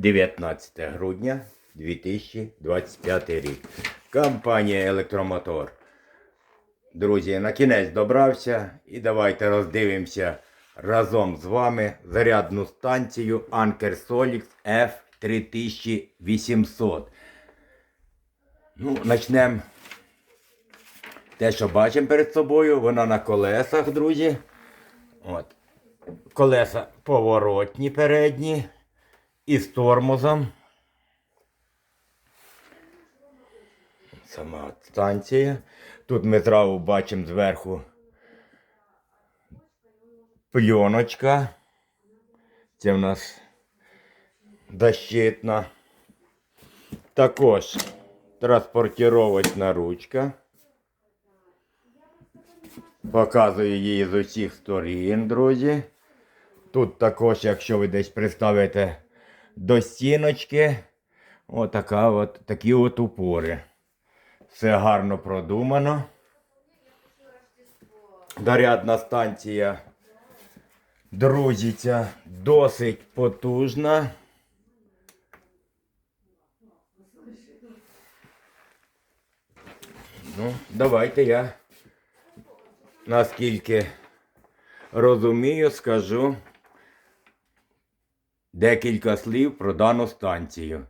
19 грудня 2025 рік. Компанія Електромотор. Друзі, на кінець добрався і давайте роздивимося разом з вами зарядну станцію Anker Solix F3800. Ну, почнемо. Те, що бачимо перед собою, вона на колесах, друзі. От. Колеса поворотні передні і з тормозом. Сама станція. Тут ми зразу бачимо зверху пленочка. Це в нас защитна. Також транспортировочна ручка. Показую її з усіх сторін, друзі. Тут також, якщо ви десь приставите до стіночки, отака от, такі от упори. Все гарно продумано. Зарядна станція, друзі, ця досить потужна. Ну, давайте я наскільки розумію, скажу декілька слів про дану станцію.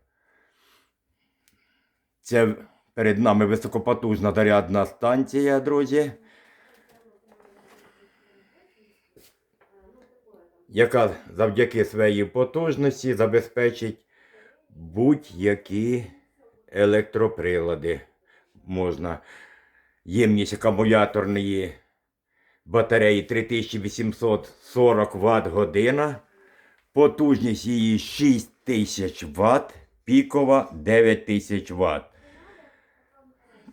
Це перед нами високопотужна зарядна станція, друзі. Яка завдяки своїй потужності забезпечить будь-які електроприлади. Можна ємність акумуляторної батареї 3840 Вт година. Потужність її 6000 Вт, пікова 9000 Вт.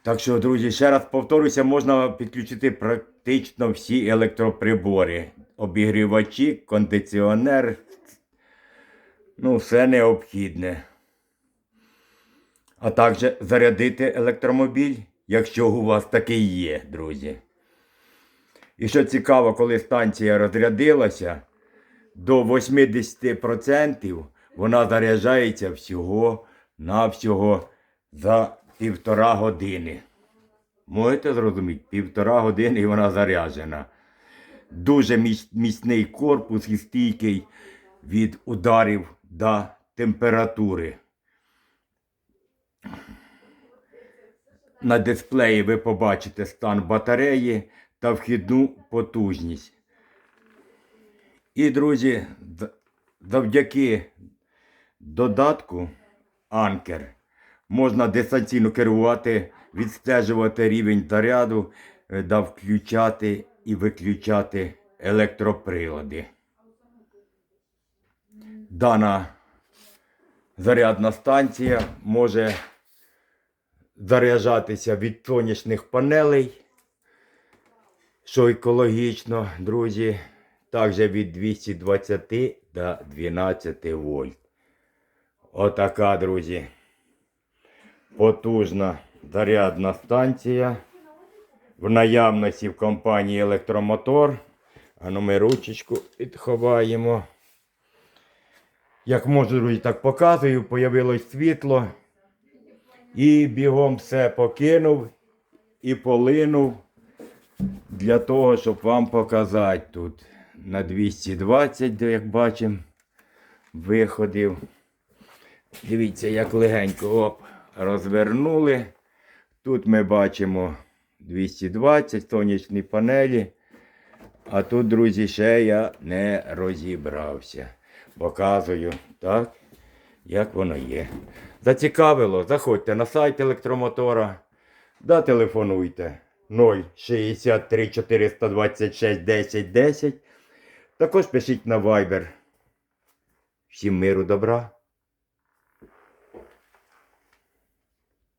Так що, друзі, ще раз повторюся, можна підключити практично всі електроприбори. Обігрівачі, кондиціонер. Ну, все необхідне. А також зарядити електромобіль, якщо у вас такий є, друзі. І що цікаво, коли станція розрядилася, до 80% вона заряджається всього навсього за півтора години. Можете зрозуміти? Півтора години вона заряджена. Дуже міцний корпус і стійкий від ударів до температури. На дисплеї ви побачите стан батареї та вхідну потужність. І, друзі, завдяки додатку Anker можна дистанційно керувати, відстежувати рівень заряду е, та включати і виключати електроприлади. Дана зарядна станція може заряджатися від сонячних панелей, що екологічно, друзі, також від 220 до 12 вольт. Отака, друзі, потужна зарядна станція. В наявності в компанії Електромотор. А ну ми ручечку відховаємо. Як можу, друзі, так показую, появилось світло. І бігом все покинув і полинув для того, щоб вам показати тут на 220, як бачимо, виходив. Дивіться, як легенько оп, розвернули. Тут ми бачимо 220 сонячні панелі. А тут, друзі, ще я не розібрався. Показую, так, як воно є. Зацікавило, заходьте на сайт електромотора, да телефонуйте 063 426 10 10. Також пишіть на Viber. Всім миру добра.